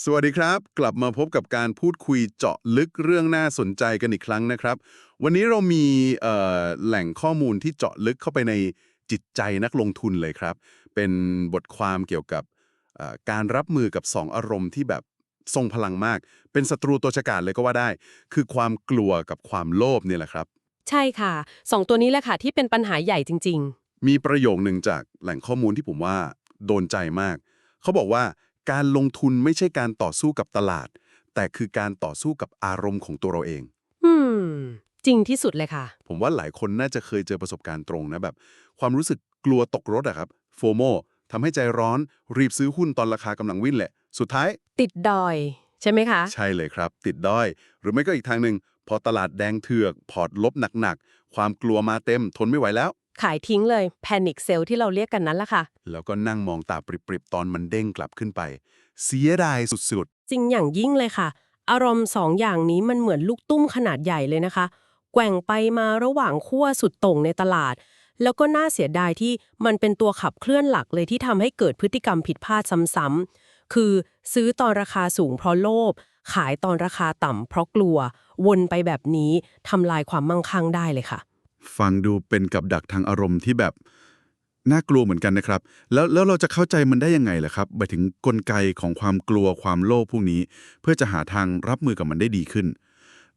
สวัสดีครับ กลับมาพบกับการพูดคุยเจาะลึกเรื่องน่าสนใจกันอีกครั้งนะครับ วันนี้เรามีเอ่อแหล่งข้อมูลที่เจาะลึกเข้าไปในจิตใจนักลงทุนเลยครับ เป็นบทความเกี่ยวกับเอ่อการรับมือกับสองอารมณ์ที่แบบทรงพลังมาก เป็นศัตรูตัวฉกาจเลยก็ว่าได้ คือความกลัวกับความโลภเนี่ยแหละครับ ใช่ค่ะสองตัวนี้แหละค่ะที่เป็นปัญหาใหญ่จริงมีประโยคหนึ่งจากแหล่งข้อมูลที่ผมว่าโดนใจมาก เขาบอกว่า การลงทุนไม่ใช่การต่อสู้กับตลาด แต่คือการต่อสู้กับอารมณ์ของตัวเราเองๆอืม จริงที่สุดเลยค่ะ ผมว่าหลายคนน่าจะเคยเจอประสบการณ์ตรงนะแบบ ความรู้สึกกลัวตกรถอะครับโฟโมทำให้ใจร้อนรีบซื้อหุ้นตอนราคากำลังวิ่งแหละ สุดท้าย ติดดอย ใช่ไหมคะ ใช่เลยครับ ติดด้อย หรือไม่ก็อีกทางหนึ่งพอตลาดแดงเถือก พอร์ตลบหนักๆ ความกลัวมาเต็มทนไม่ไหวแล้ว ขายทิ้งเลย panic sell ที่เราเรียกกันนั้นละค่ะ แล้วก็นั่งมองตาปริบๆ ตอนมันเด้งกลับขึ้นไป เสียดายสุดจริงอย่างยิ่งเลยค่ะ อารมณ์สองอย่างนี้มันเหมือนลูกตุ้มขนาดใหญ่เลยนะคะ แกว่งไปมาระหว่างขั้วสุดโต่งในตลาด แล้วก็น่าเสียดายที่มันเป็นตัวขับเคลื่อนหลักเลยที่ทำให้เกิดพฤติกรรมผิดพลาดซ้ำๆคือซื้อตอนราคาสูงเพราะโลภขายตอนราคาต่ำเพราะกลัว วนไปแบบนี้ทำลายความมั่งคั่งได้เลยค่ะๆ ฟังดูเป็นกับดักทางอารมณ์ที่แบบน่ากลัวเหมือนกันนะครับ แล้วแล้วเราจะเข้าใจมันได้ยังไงล่ะครับหมายถึงกลไกของความกลัวความโลภพวกนี้ เพื่อจะหาทางรับมือกับมันได้ดีขึ้น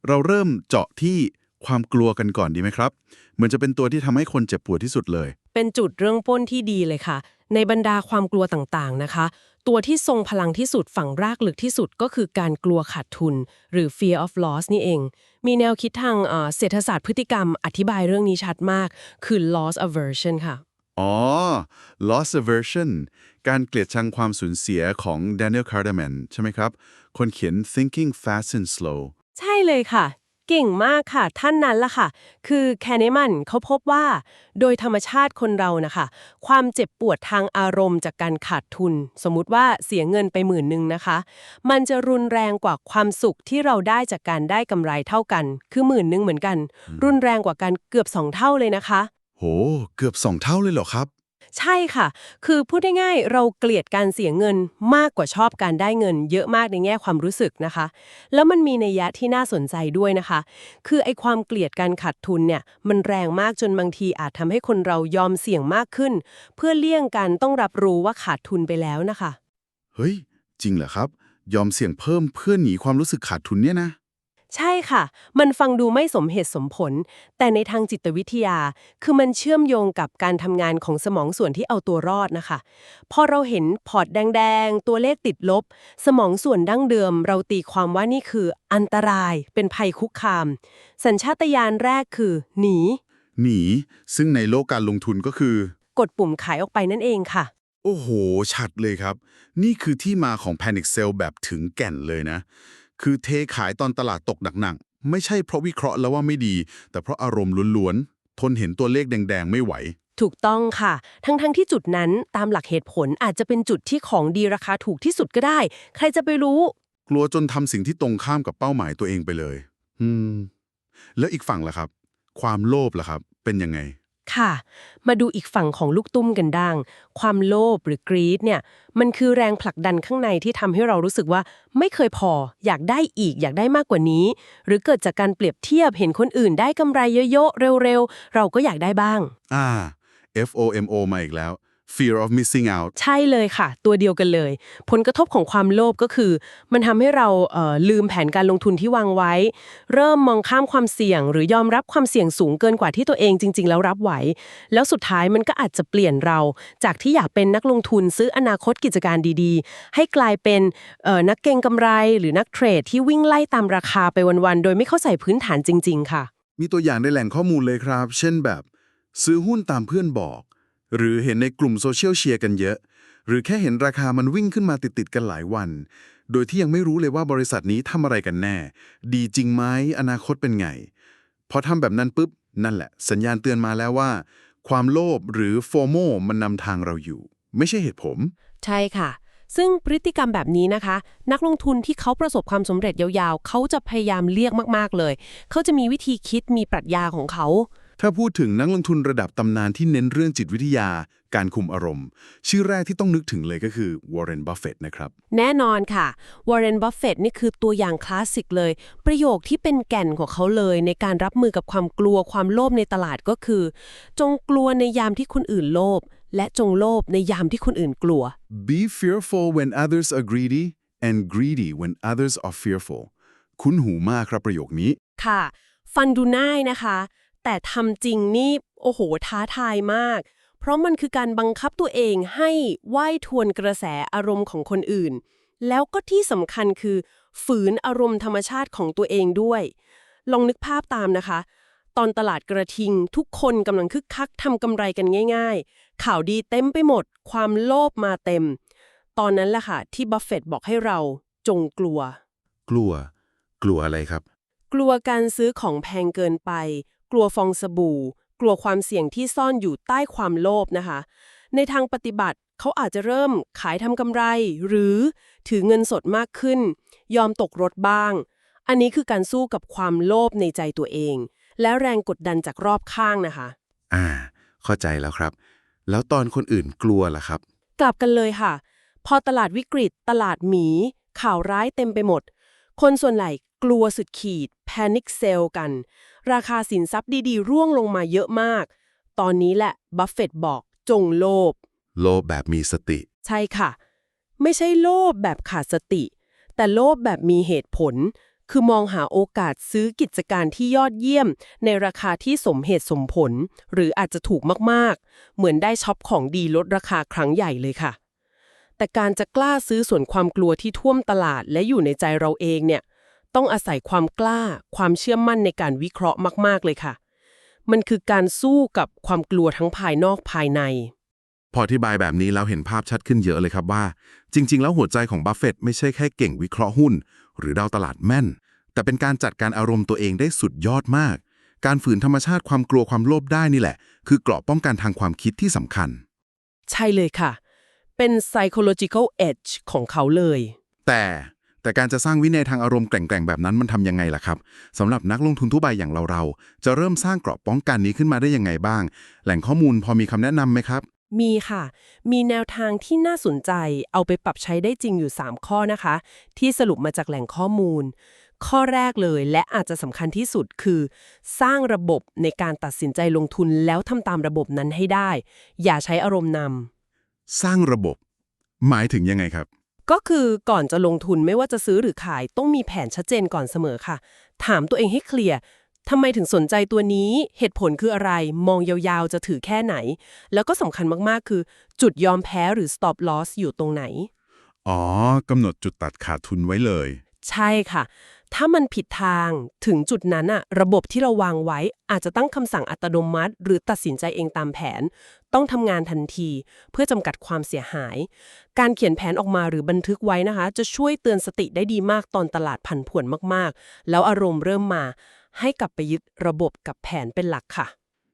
เราเริ่มเจาะที่ความกลัวกันก่อนดีไหมครับ เหมือนจะเป็นตัวที่ทำให้คนเจ็บปวดที่สุดเลย เป็นจุดเรื่องป้นที่ดีเลยค่ะ ในบรรดาความกลัวต่างๆนะคะ ตัวที่ทรงพลังที่สุดฝั่งรากลึกที่สุดก็คือการกลัวขาดทุน หรือ fear of loss นี่เอง มีแนวคิดทางเอ่อเศรษฐศาสตร์พฤติกรรมอธิบายเรื่องนี้ชัดมาก คือ loss aversion ค่ะ อ๋อ loss aversion การเกลียดชังความสูญเสียของ Daniel Kahneman ใช่ไหมครับ คนเขียน Thinking Fast and Slow ใช่เลยค่ะ เก่งมากค่ะ ท่านนั้นล่ะค่ะ คือแคเนมันเขาพบว่า โดยธรรมชาติคนเรานะคะ ความเจ็บปวดทางอารมณ์จากการขาดทุน สมมุติว่าเสียเงินไปหมื่นหนึ่งนะคะ มันจะรุนแรงกว่าความสุขที่เราได้จากการได้กำไรเท่ากัน คือหมื่นหนึ่งเหมือนกัน รุนแรงกว่ากันเกือบสองเท่าเลยนะคะ โห เกือบสองเท่าเลยเหรอครับ ใช่ค่ะ คือพูดง่ายๆเราเกลียดการเสียเงินมากกว่าชอบการได้เงิน เยอะมากในแง่ความรู้สึกนะคะ แล้วมันมีในยะที่น่าสนใจด้วยนะคะ คือไอความเกลียดการขาดทุนเนี่ยมันแรงมากจนบางทีอาจทำให้คนเรายอมเสี่ยงมากขึ้น เพื่อเลี่ยงการต้องรับรู้ว่าขาดทุนไปแล้วนะคะ เฮ้ย จริงเหรอครับ ยอมเสี่ยงเพิ่มเพื่อหนีความรู้สึกขาดทุนเนี่ยนะ ใช่ค่ะ มันฟังดูไม่สมเหตุสมผล แต่ในทางจิตวิทยา คือมันเชื่อมโยงกับการทำงานของสมองส่วนที่เอาตัวรอดนะคะ พอเราเห็นพอร์ตแดง ๆ ตัวเลขติดลบ สมองส่วนดั้งเดิม เราตีความว่านี่คือ อันตราย เป็นภัยคุกคาม สัญชาตญาณแรกคือ หนี หนี ซึ่งในโลกการลงทุนก็คือ กดปุ่มขายออกไปนั่นเองค่ะ โอ้โห ชัดเลยครับ นี่คือที่มาของ Panic Sell แบบถึงแก่นเลยนะ คือเทขายตอนตลาดตกหนักๆ ไม่ใช่เพราะวิเคราะห์แล้วว่าไม่ดี แต่เพราะอารมณ์ล้วนๆ ทนเห็นตัวเลขแดงๆ ไม่ไหว ถูกต้องค่ะ ทั้งๆที่จุดนั้นตามหลักเหตุผลอาจจะเป็นจุดที่ของดีราคาถูกที่สุดก็ได้ ใครจะไปรู้ กลัวจนทำสิ่งที่ตรงข้ามกับเป้าหมายตัวเองไปเลย อืม แล้วอีกฝั่งล่ะครับ ความโลภล่ะครับ เป็นยังไง ค่ะ มาดูอีกฝั่งของลูกตุ้มกันดังความโลภหรือกรีดเนี่ย มันคือแรงผลักดันข้างในที่ทำให้เรารู้สึกว่าไม่เคยพอ อยากได้อีกอยากได้มากกว่านี้ หรือเกิดจากการเปรียบเทียบเห็นคนอื่นได้กำไรเยอะๆเร็วๆ เราก็อยากได้บ้าง อ่า FOMO มาอีกแล้ว fear of missing out ใช่เลยค่ะ ตัวเดียวกันเลย ผลกระทบของความโลภก็คือ มันทำให้เราเอ่อลืมแผนการลงทุนที่วางไว้ เริ่มมองข้ามความเสี่ยง หรือยอมรับความเสี่ยงสูงเกินกว่าที่ตัวเองจริง ๆ แล้วรับไหว แล้วสุดท้ายมันก็อาจจะเปลี่ยนเรา จากที่อยากเป็นนักลงทุนซื้ออนาคตกิจการดีๆ ให้กลายเป็นเอ่อนักเก็งกำไร หรือนักเทรดที่วิ่งไล่ตามราคาไปวันๆโดยไม่เข้าใจพื้นฐานจริง ๆ ค่ะ มีตัวอย่างในแหล่งข้อมูลเลยครับ เช่นแบบ ซื้อหุ้นตามเพื่อนบอก หรือเห็นในกลุ่มโซเชียลเชียร์กันเยอะ หรือแค่เห็นราคามันวิ่งขึ้นมาติดๆกันหลายวัน โดยที่ยังไม่รู้เลยว่าบริษัทนี้ทำอะไรกันแน่ ดีจริงไหมอนาคตเป็นไง พอทำแบบนั้นปุ๊บ นั่นแหละ สัญญาณเตือนมาแล้วว่า ความโลภหรือโฟโมมันนำทางเราอยู่ ไม่ใช่เหตุผลใช่ค่ะ ซึ่งพฤติกรรมแบบนี้นะคะ นักลงทุนที่เขาประสบความสำเร็จยาวๆ เขาจะพยายามเลี่ยงมากๆเลย เขาจะมีวิธีคิดมีปรัชญาของเขา ถ้าพูดถึงนักลงทุนระดับตำนานที่เน้นเรื่องจิตวิทยา การคุมอารมณ์ ชื่อแรกที่ต้องนึกถึงเลยก็คือวอร์เรนบัฟเฟตนะครับ แน่นอนค่ะวอร์เรนบัฟเฟตนี่คือตัวอย่างคลาสสิกเลย ประโยคที่เป็นแก่นของเขาเลยในการรับมือกับความกลัวความโลภในตลาดก็คือ จงกลัวในยามที่คนอื่นโลภและจงโลภในยามที่คนอื่นกลัว Be fearful when others are greedy and greedy when others are fearful คุ้นหูมากครับประโยคนี้ค่ะ ฟันดูง่ายนะคะ แต่ทำจริงนี่โอ้โหท้าทายมาก เพราะมันคือการบังคับตัวเองให้ว่ายทวนกระแสอารมณ์ของคนอื่น แล้วก็ที่สำคัญคือ ฝืนอารมณ์ธรรมชาติของตัวเองด้วย ลองนึกภาพตามนะคะ ตอนตลาดกระทิง ทุกคนกำลังคึกคักทำกำไรกันง่าย ๆ ข่าวดีเต็มไปหมด ความโลภมาเต็ม ตอนนั้นแหละค่ะที่บัฟเฟตต์บอกให้เราจงกลัว กลัว กลัวอะไรครับ กลัวการซื้อของแพงเกินไป กลัวฟองสบู่ กลัวความเสี่ยงที่ซ่อนอยู่ใต้ความโลภนะคะ ในทางปฏิบัติเขาอาจจะเริ่มขายทำกำไร หรือถือเงินสดมากขึ้น ยอมตกรถบ้าง อันนี้คือการสู้กับความโลภในใจตัวเอง และแรงกดดันจากรอบข้างนะคะ อ่า เข้าใจแล้วครับ แล้วตอนคนอื่นกลัวล่ะครับ กลับกันเลยค่ะ พอตลาดวิกฤต ตลาดหมี ข่าวร้ายเต็มไปหมด คนส่วนใหญ่ กลัวสุดขีด แพนิคเซลกัน ราคาสินทรัพย์ดีๆ ร่วงลงมาเยอะมาก ตอนนี้แหละ บัฟเฟตต์บอกจงโลภ โลภแบบมีสติ ใช่ค่ะ ไม่ใช่โลภแบบขาดสติ แต่โลภแบบมีเหตุผล คือมองหาโอกาสซื้อกิจการที่ยอดเยี่ยม ในราคาที่สมเหตุสมผล หรืออาจจะถูกมากๆ เหมือนได้ช็อปของดีลดราคาครั้งใหญ่เลยค่ะแต่การจะกล้าซื้อส่วนความกลัวที่ท่วมตลาดและอยู่ในใจเราเองเนี่ย ต้องอาศัยความกล้า ความเชื่อมั่นในการวิเคราะห์มาก ๆ เลยค่ะ มันคือการสู้กับความกลัวทั้งภายนอกภายใน พออธิบายแบบนี้แล้วเห็นภาพชัดขึ้นเยอะเลยครับว่า จริง ๆ แล้วหัวใจของบัฟเฟตต์ไม่ใช่แค่เก่งวิเคราะห์หุ้น หรือเดาตลาดแม่น แต่เป็นการจัดการอารมณ์ตัวเองได้สุดยอดมาก การฝืนธรรมชาติความกลัวความโลภได้นี่แหละ คือเกราะป้องกันทางความคิดที่สำคัญ ใช่เลยค่ะ เป็น psychological edge ของเขาเลย แต่ แต่การจะสร้างวินัยทางอารมณ์แกร่งๆแบบนั้นมันทำยังไงล่ะครับสำหรับนักลงทุนทั่วไปอย่างเราๆจะเริ่มสร้างเกราะป้องกันนี้ขึ้นมาได้ยังไงบ้าง แหล่งข้อมูลพอมีคำแนะนำไหมครับ มีค่ะ มีแนวทางที่น่าสนใจ เอาไปปรับใช้ได้จริงอยู่ 3 ข้อนะคะ ที่สรุปมาจากแหล่งข้อมูล ข้อแรกเลยและอาจจะสำคัญที่สุดคือ สร้างระบบในการตัดสินใจลงทุนแล้วทำตามระบบนั้นให้ได้ อย่าใช้อารมณ์นำสร้างระบบ หมายถึงยังไงครับ ก็คือก่อนจะลงทุนไม่ว่าจะซื้อหรือขายต้องมีแผนชัดเจนก่อนเสมอค่ะ ถามตัวเองให้เคลียร์ทำไมถึงสนใจตัวนี้ เหตุผลคืออะไร มองยาวๆ จะถือแค่ไหน แล้วก็สำคัญมากๆ คือ จุดยอมแพ้หรือ stop loss อยู่ตรงไหน อ๋อกำหนดจุดตัดขาดทุนไว้เลย ใช่ค่ะ ถ้ามันผิดทางถึงจุดนั้นอะระบบที่เราวางไว้อาจจะตั้งคำสั่งอัตโนมัติ หรือตัดสินใจเองตามแผน ต้องทำงานทันที เพื่อจำกัดความเสียหาย การเขียนแผนออกมาหรือบันทึกไว้นะคะ จะช่วยเตือนสติได้ดีมากตอนตลาดผันผวนมากๆ แล้วอารมณ์เริ่มมา ให้กลับไปยึดระบบกับแผนเป็นหลักค่ะ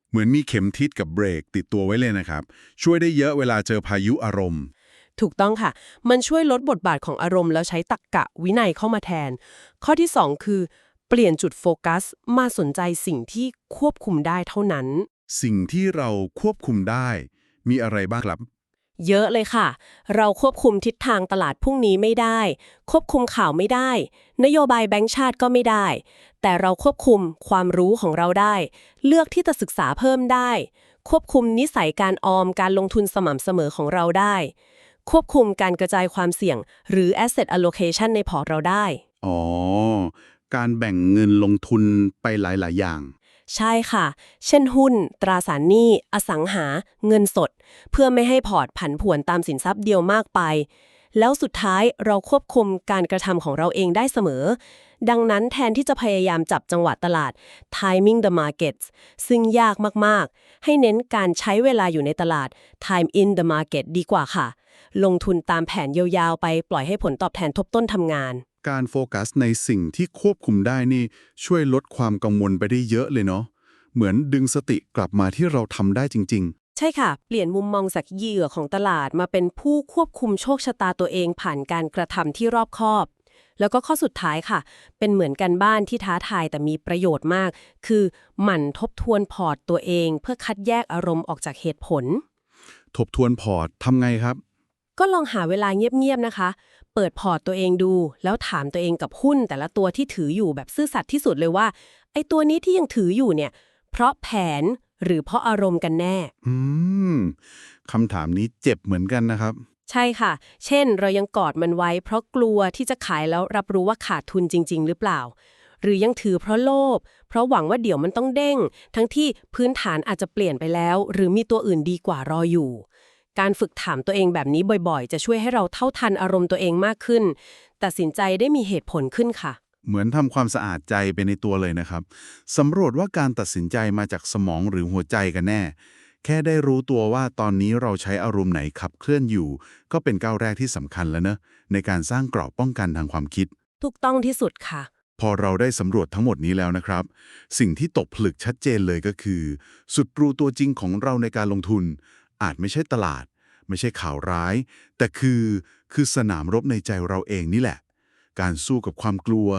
เหมือนมีเข็มทิศกับเบรกติดตัวไว้เลยนะครับ ช่วยได้เยอะเวลาเจอพายุอารมณ์ ถูกต้องค่ะ มันช่วยลดบทบาทของอารมณ์ แล้วใช้ตักกะวินัยเข้ามาแทน ข้อที่ 2 คือ เปลี่ยนจุดโฟกัส มาสนใจสิ่งที่ควบคุมได้เท่านั้น สิ่งที่เราควบคุมได้ มีอะไรบ้างครับ เยอะเลยค่ะ เราควบคุมทิศทางตลาดพรุ่งนี้ไม่ได้ ควบคุมข่าวไม่ได้ นโยบายแบงก์ชาติก็ไม่ได้ แต่เราควบคุมความรู้ของเราได้ เลือกที่จะศึกษาเพิ่มได้ควบคุมนิสัยการออมการลงทุนสม่ำเสมอของเราได้ ควบคุมการกระจายความเสี่ยง หรือ asset allocation ในพอร์ตเราได้ อ๋อ การแบ่งเงินลงทุนไปหลาย ๆ อย่าง ใช่ค่ะ เช่นหุ้น ตราสารหนี้ อสังหา เงินสด เพื่อไม่ให้พอร์ตผันผวนตามสินทรัพย์เดียวมากไป แล้วสุดท้ายเราควบคุมการกระทำของเราเองได้เสมอ ดังนั้นแทนที่จะพยายามจับจังหวะตลาด timing the markets ซึ่งยากมาก ๆ ให้เน้นการใช้เวลาอยู่ในตลาด time in the market ดีกว่าค่ะ ลงทุนตามแผนยาวๆ ไปปล่อยให้ผลตอบแทนทบต้นทำงาน การโฟกัสในสิ่งที่ควบคุมได้นี่ช่วยลดความกังวลไปได้เยอะเลยเนาะเหมือนดึงสติกลับมาที่เราทำได้จริงใช่ค่ะ เปลี่ยนมุมมองจากเหยื่อของตลาดมาเป็นผู้ควบคุมโชคชะตาตัวเองผ่านการกระทำที่รอบคอบ แล้วก็ข้อสุดท้ายค่ะ เป็นเหมือนกันบ้านที่ท้าทายแต่มีประโยชน์มาก คือหมั่นทบทวนพอร์ตตัวเอง เพื่อคัดแยกอารมณ์ออกจากเหตุผล ทบทวนพอร์ตทำไงครับ ก็ลองหาเวลาเงียบๆนะคะ เปิดพอร์ตตัวเองดู แล้วถามตัวเองกับหุ้นแต่ละตัวที่ถืออยู่แบบซื่อสัตย์ที่สุดเลยว่า ไอ้ตัวนี้ที่ยังถืออยู่เนี่ย เพราะแผนหรือเพราะอารมณ์กันแน่ อืมคำถามนี้เจ็บเหมือนกันนะครับ ใช่ค่ะ เช่น เรายังกอดมันไว้ เพราะกลัวที่จะขายแล้วรับรู้ว่าขาดทุนจริง ๆ หรือเปล่า หรือยังถือเพราะโลภเพราะหวังว่าเดี๋ยวมันต้องเด้ง ทั้งที่พื้นฐานอาจจะเปลี่ยนไปแล้ว หรือมีตัวอื่นดีกว่ารออยู่ การฝึกถามตัวเองแบบนี้บ่อยๆ จะช่วยให้เราเท่าทันอารมณ์ตัวเองมากขึ้น ตัดสินใจได้มีเหตุผลขึ้นค่ะ เหมือนทำความสะอาดใจไปในตัวเลยนะครับสำรวจว่าการตัดสินใจมาจากสมองหรือหัวใจกันแน่ แค่ได้รู้ตัวว่าตอนนี้เราใช้อารมณ์ไหนขับเคลื่อนอยู่ ก็เป็นก้าวแรกที่สำคัญแล้วเนอะในการสร้างกรอบป้องกันทางความคิด ถูกต้องที่สุดค่ะ พอเราได้สำรวจทั้งหมดนี้แล้วนะครับ สิ่งที่ตกผลึกชัดเจนเลยก็คือ สุดรูตัวจริงของเราในการลงทุน อาจไม่ใช่ตลาด ไม่ใช่ข่าวร้าย แต่คือคือสนามรบในใจเราเองนี่แหละ การสู้กับความกลัว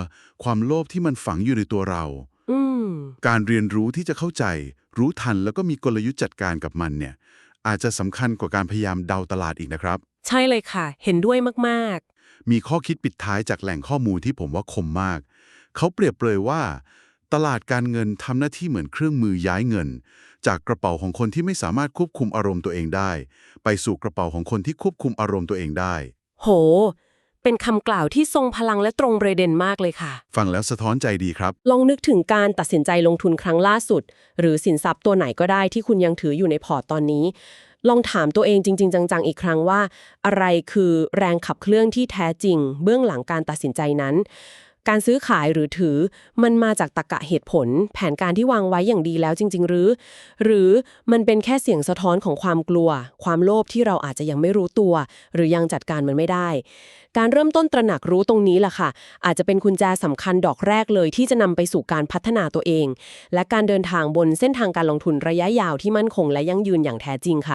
ความโลภที่มันฝังอยู่ในตัวเราอืมการเรียนรู้ที่จะเข้าใจ รู้ทันแล้วก็มีกลยุทธ์จัดการกับมันเนี่ย อาจจะสำคัญกว่าการพยายามเดาตลาดอีกนะครับ ใช่เลยค่ะ เห็นด้วยมากมีข้อคิดปิดท้ายจากแหล่งข้อมูลที่ผมว่าคมมาก เขาเปรียบเปรยว่า ตลาดการเงินทำหน้าที่เหมือนเครื่องมือย้ายเงิน จากกระเป๋าของคนที่ไม่สามารถควบคุมอารมณ์ตัวเองได้ ไปสู่กระเป๋าของคนที่ควบคุมอารมณ์ตัวเองได้ๆโห เป็นคำกล่าวที่ทรงพลังและตรงประเด็นมากเลยค่ะ ฟังแล้วสะท้อนใจดีครับ ลองนึกถึงการตัดสินใจลงทุนครั้งล่าสุด หรือสินทรัพย์ตัวไหนก็ได้ที่คุณยังถืออยู่ในพอร์ตตอนนี้ ลองถามตัวเองจริง ๆ จัง ๆ อีกครั้งว่า อะไรคือแรงขับเคลื่อนที่แท้จริง เบื้องหลังการตัดสินใจนั้น การซื้อขายหรือถือมันมาจากตรกะเหตุผล แผนการที่วางไว้อย่างดีแล้วจริง ๆ หรือ หรือมันเป็นแค่เสียงสะท้อนของความกลัว ความโลภที่เราอาจจะยังไม่รู้ตัว หรือยังจัดการมันไม่ได้ การเริ่มต้นตระหนักรู้ตรงนี้แหละค่ะ อาจจะเป็นกุญแจสำคัญดอกแรกเลยที่จะนำไปสู่การพัฒนาตัวเอง และการเดินทางบนเส้นทางการลงทุนระยะยาวที่มั่นคงและยั่งยืนอย่างแท้จริงค่ะ